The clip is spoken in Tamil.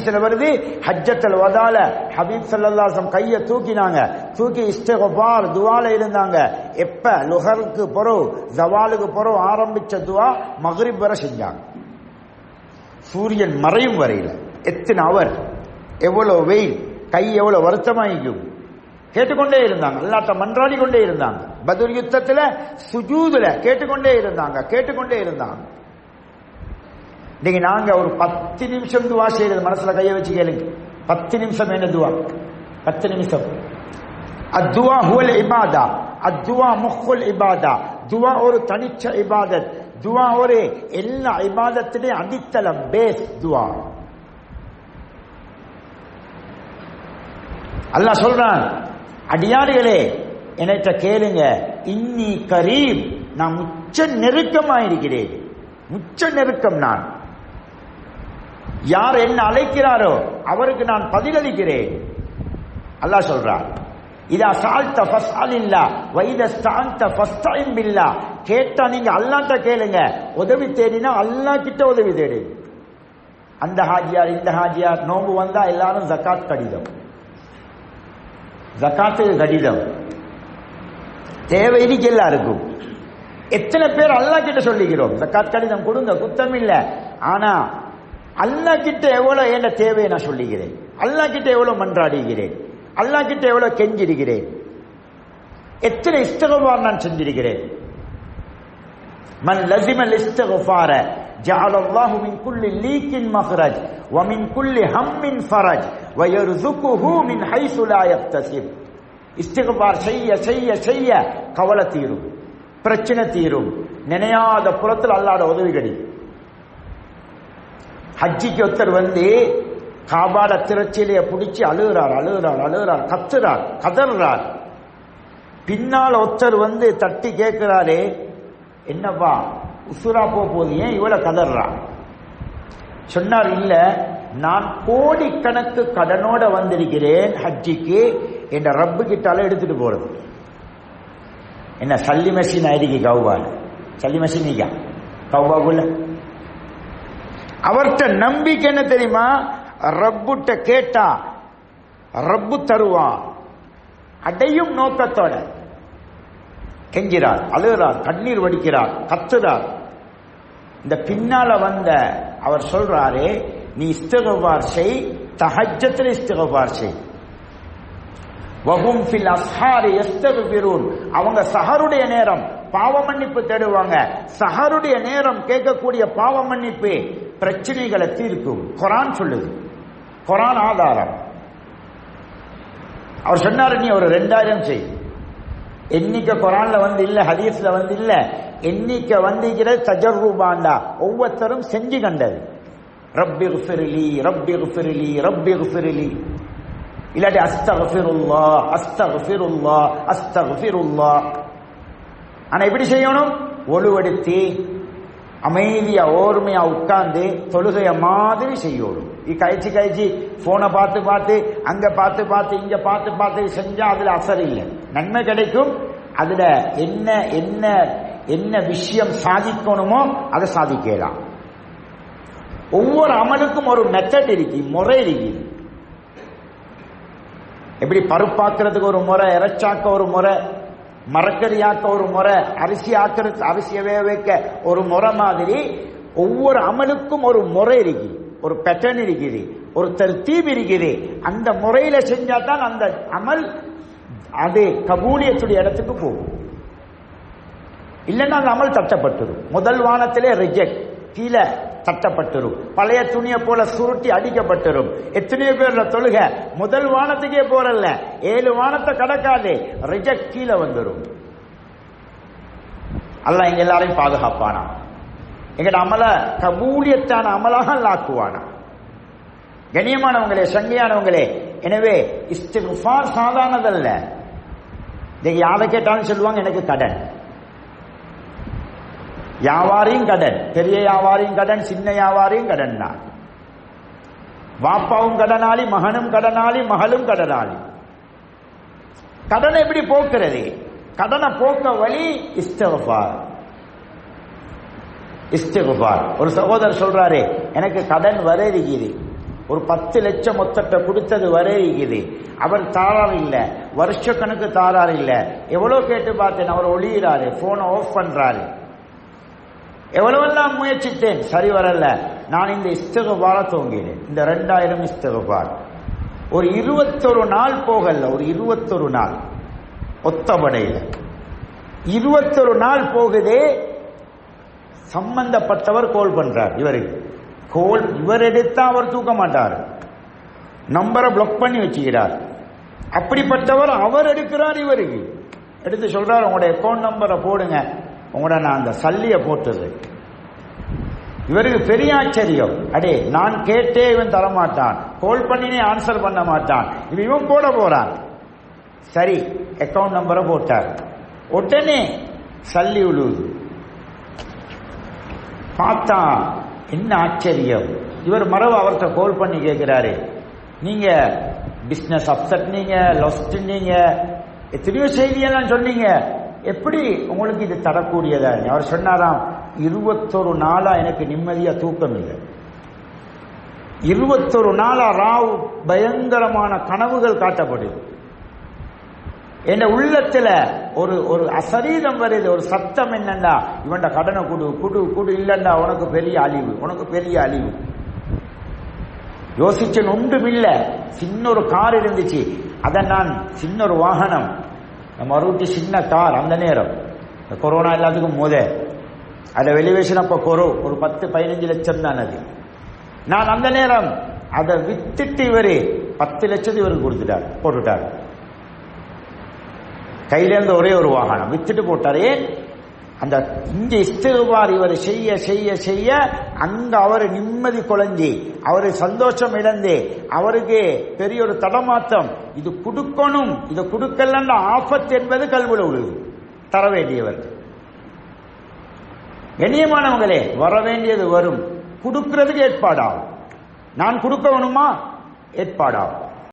ஹதீஸ்ல வருது ஹஜ்ஜத்தல் வதால. ஹபீப் ஸல்லல்லாஹு கைய தூக்கினாங்க. தூக்கி இஸ்திக்ஃபார் துவால இருந்தாங்க எப்ப? லுஹருக்கு பொறவு ஜவாலுக்கு பொறவு ஆரம்பிச்ச துவா மகரிப் வரை செஞ்சாங்க. சூரியன் மறையும் வரையில. எத்தனை அவர் எவ்வளவு வெயில்? கை எவ்வளவு வருத்தமாயிக்கும் கேட்டுக்கொண்டே இருந்தாங்க. அல்லாட்ட மன்றாடி கொண்டே இருந்தாங்க. பதுர் யுத்தத்துல சுஜூதுல கேட்டுக்கொண்டே இருந்தாங்க. கேட்டுக்கொண்டே இருந்தாங்க. இன்னைக்கு நாங்க ஒரு பத்து நிமிஷம் துவா செய்யறது. மனசுல கையை வச்சு கேளுங்க. பத்து நிமிஷம் என்ன துவா? பத்து நிமிஷம். அத்துவா ஹுவல் இபாதா அத்துவா முஹுல் இபாதா துவா ஒரு தனிச்ச இபாதத். துவா ஒரு எல்லா இபாதத்திலையும் அடித்தளம். பேஸ் துவா. அல்லாஹ் சொல்றான் அடியாறுகளே என்கிட்ட கேளுங்க. இன்னி கரீம். நான் முச்ச நெருக்கமாயிருக்கிறேன். முச்ச நெருக்கம் நான். யார் என்ன அழைக்கிறாரோ அவருக்கு நான் பதிலளிக்கிறேன். அல்லாஹ் சொல்றார் இதா சால்த்த ஃபஸ்அல் இல்லா வைத ஸ்தாந்த ஃபஸ்தைன் பில்லா. கேட்டா நீங்க அல்லாஹ்ட்ட கேளுங்க. உதவி தேடினா அல்லாஹ் கிட்ட உதவி தேடு. அந்த ஹாஜியார் இந்த ஹாஜியார் நோம்பு வந்தா எல்லாரும் ஜக்காத் கடிதம். ஜக்காத்து கடிதம். தேவை இன்னைக்கு எல்லாருக்கும். எத்தனை பேர் அல்லாஹ் கிட்ட சொல்லிக்கிறோம்? ஜக்காத் கடிதம் கொடுங்க குத்தம் இல்ல ஆனா அல்லாஹ் கிட்ட எவ்வளவு என்ன தேவையை நான் சொல்லிக்கிறேன் அல்லாஹ் கிட்ட எவ்வளவு மன்றாடுகிறேன் அல்லாஹ் கிட்ட எவ்வளவு கெஞ்சிருக்கிறேன் எத்தனை இஸ்தகவார் நான் செஞ்சிருக்கிறேன் மன் லசிமல் இஸ்தகஃபார جعل الله من كل ليك مخرج ومن كل هم فرج ويرزقه من حيث لا يحتسب இஸ்திகபார் செய்ய செய்ய செய்ய கவலை தீரும் பிரச்சனை தீரும் நினையாத புறத்தில் அல்லாத உதவி கிடைக்கும் ஹஜ்ஜிக்கு ஒருத்தர் வந்து காபால திரச்சிலைய பிடிச்சி அழுகிறார் அழுகிறார் அழுகிறார் கத்துறார் கதறார். பின்னால் ஒருத்தர் வந்து தட்டி கேட்கிறாரு என்னப்பா உசுரா போகுது ஏன் இவ்வளவு கதறா சொன்னார் இல்ல நான் கோடிக்கணக்கு கடனோட வந்திருக்கிறேன் ஹஜ்ஜிக்கு என் ரப்பு கிட்டால எடுத்துட்டு போறது. என்ன சல்லி மெஷின் ஆயிருக்கு கௌபால சல்லி மெஷின் நீக்கா கௌபாக்குள்ள அவர்கிட்ட நம்பிக்கை என்ன தெரியுமா? ரப்புட்ட கேட்டா ரப்பு தருவான் அடையும் நோக்கத்தோட. கெஞ்சிறார் அழுகிறார் கண்ணீர் வடிக்கிறார் கத்துறார் இந்த பின்னால வந்த அவர் சொல்றாரு நீ இஸ்தகவார் செய் தஹஜத்தில் இஸ்தகவார் செய். வகும் ஃபில் அஸ்ஹாரி யஸ்தக்பிரூன் அவங்க சஹருடைய நேரம் பாவ மன்னிப்பு தேடுவாங்க. சஹருடைய நேரம் கேட்கக்கூடிய பாவ மன்னிப்பு. பிரச்சனைகளை தீர்க்கும். குரான் சொல்லுது. குரான் ஆதாரம். அவர் சொன்னார் நீ ஒரு ரெண்டாயிரம் செய். எண்ணிக்கை குரான்ல வந்து இல்ல ஹதீஸ்ல வந்து இல்ல எண்ணிக்கை வந்திருக்கிற தஜர்ரூபாண்டா ஒவ்வொருத்தரும் செஞ்சு கண்டது. ரப்பி குஃபிரிலி ரப்பி குஃபிரிலி ரப்பி குஃபிரிலி இல்லாட்டி அஸ்தகஃபிருல்லா அஸ்தகஃபிருல்லா அஸ்தகஃபிருல்லா ஆனா எப்படி செய்யணும்? ஒழுவெடுத்து அமைதியா ஓர்மையா உட்கார்ந்து தொழுகைய மாதிரி செய்யணும் இ கழிச்சு கழிச்சு போனை பார்த்து பார்த்து அங்க பார்த்து பார்த்து இங்க பார்த்து பார்த்து செஞ்சா அதுல அசர் இல்லை. நன்மை கிடைக்கும். அதுல என்ன என்ன என்ன விஷயம் சாதிக்கணுமோ அதை சாதிக்கலாம். ஒவ்வொரு அமலுக்கும் ஒரு மெத்தட் இருக்கு முறை இருக்கு. எப்படி பருப்பாக்குறதுக்கு ஒரு முறை இறைச்சாக்க ஒரு முறை மரக்கறியாக்க ஒரு முறை அரிசி ஆக்கிறது அரிசியவே வைக்க ஒரு முறை மாதிரி ஒவ்வொரு அமலுக்கும் ஒரு முறை இருக்கு ஒரு பேட்டர்ன் இருக்குது. ஒரு தர்த்தீப் இருக்குது. அந்த முறையில செஞ்சா தான் அந்த அமல் அது கபூலியத்துடைய இடத்துக்கு போகும். இல்லைன்னா அந்த அமல் தட்டப்பட்டுரும். முதல் வானத்திலே ரிஜெக்ட் கீழே தட்டப்பட்டுரும். பழைய துணியை போல சுருட்டி அடிக்கப்பட்டுரும். எத்தனையோ பேர்ல தொழுக. முதல் வானத்துக்கே போறல்ல. ஏழு வானத்தை கடக்காதே. ரிஜெக்ட் கீழே வந்துடும் அல்ல எங்க எல்லாரையும் பாதுகாப்பானா? எங்கட அமல கபூலியத்தான அமலாக லாக்குவானா கண்ணியமானவங்களே சங்கையானவங்களே எனவே இஸ்திஃபார் சாதாரணதல்ல. நீங்க யாரை கேட்டாலும் சொல்லுவாங்க எனக்கு கடன். வியாபாரியும் கடன் பெரிய வியாபாரியும் கடன் சின்ன வியாபாரியும் கடன் தான் வாப்பாவும் கடனாளி மகனும் கடனாளி மகளும் கடனாளி. கடனை எப்படி போக்குறது? கடனை போக்க வழி இஸ்தகபார் இஸ்திகுபார் ஒரு சகோதரர் சொல்றாரு எனக்கு கடன் வர இருக்குது ஒரு பத்து லட்சம் மொத்தத்தை கொடுத்தது வரை இருக்குது அவர் தாரார் இல்ல வருஷ கணக்கு தாரார் இல்ல. எவ்வளவு கேட்டு பார்த்தேன் அவர் ஒளியிறாரு போனை ஆஃப் பண்றாரு. எவ்வளவெல்லாம் முயற்சித்தேன்? சரி வரல. நான் இந்த இஸ்தகுபார தோங்கினேன் இந்த ரெண்டாயிரம் இஸ்தகுபார் ஒரு இருபத்தொரு நாள் போகல. ஒரு இருபத்தொரு நாள். ஒத்தபடையில். இருபத்தொரு நாள் போகுதே சம்பந்தப்பட்டவர் கோல் பண்றார் இவருக்கு. கோல் இவர் எடுத்தா அவர் தூக்க மாட்டார். நம்பரை பிளாக் பண்ணி வச்சுக்கிறார். அப்படிப்பட்டவர் அவர் எடுக்கிறார் இவருக்கு. எடுத்து சொல்றார் உங்களுடைய அக்கௌண்ட் நம்பரை போடுங்க. உங்களோட நான் அந்த சல்லிய போட்டது. இவருக்கு பெரிய ஆச்சரியம். அடே நான் கேட்டே இவன் தரமாட்டான். கோல் பண்ணினே ஆன்சர் பண்ண மாட்டான். இவன் இவன் போட போறான். சரி அக்கௌண்ட் நம்பரை போட்டார். உடனே சல்லி உழுவுது. பார்த்தா என்ன ஆச்சரியம். இவர் மரபு அவர்கிட்ட கால் பண்ணி கேட்கிறாரு. நீங்க பிசினஸ் அப்செட் நீங்க லொஸ்ட் நீங்க எத்தனையோ செய்தியெல்லாம் சொன்னீங்க. எப்படி உங்களுக்கு இது தரக்கூடியதா? அவர் சொன்னாராம் இருபத்தொரு நாளா எனக்கு நிம்மதியா தூக்கம் இல்லை இருபத்தொரு நாளா ராவ் பயங்கரமான கனவுகள் காட்டப்படுது. என் உள்ளத்துல ஒரு ஒரு அசரீதம் வருது. ஒரு சத்தம் என்னண்டா இவன்ட கடனை குடு குடு குடு இல்லண்டா உனக்கு பெரிய அழிவு உனக்கு பெரிய அழிவு. யோசிச்சன் ஒன்றும் இல்ல சின்ன ஒரு கார் இருந்துச்சு. அதை நான் சின்ன ஒரு வாகனம் மறுபடி சின்ன கார் அந்த நேரம். இந்த கொரோனா எல்லாத்துக்கும் முத. அதை வெளிவேஷன் அப்போ கொரோ ஒரு பத்து பதினஞ்சு லட்சம் தான் அது. நான் அந்த நேரம் அதை வித்துட்டு இவரு பத்து லட்சத்து இவருக்கு கொடுத்துட்டார் போட்டுட்டார். கையிலேருந்து ஒரே ஒரு வாகனம் வித்துட்டு போட்டாரே. அந்த இங்க இஸ்திருவார் இவர் செய்ய செய்ய செய்ய அங்க அவர் நிம்மதி குழஞ்சி அவர் சந்தோஷம் இழந்து அவருக்கு பெரிய ஒரு தடமாத்தம் இது கொடுக்கணும் இதை கொடுக்கலன்ற ஆபத்து என்பது கல்வில உள்ளது. தர வேண்டியவர். கண்ணியமானவங்களே வர வேண்டியது வரும். கொடுக்கிறதுக்கு ஏற்பாடாகும். நான் கொடுக்க வேணுமா? ஏற்பாடாகும்.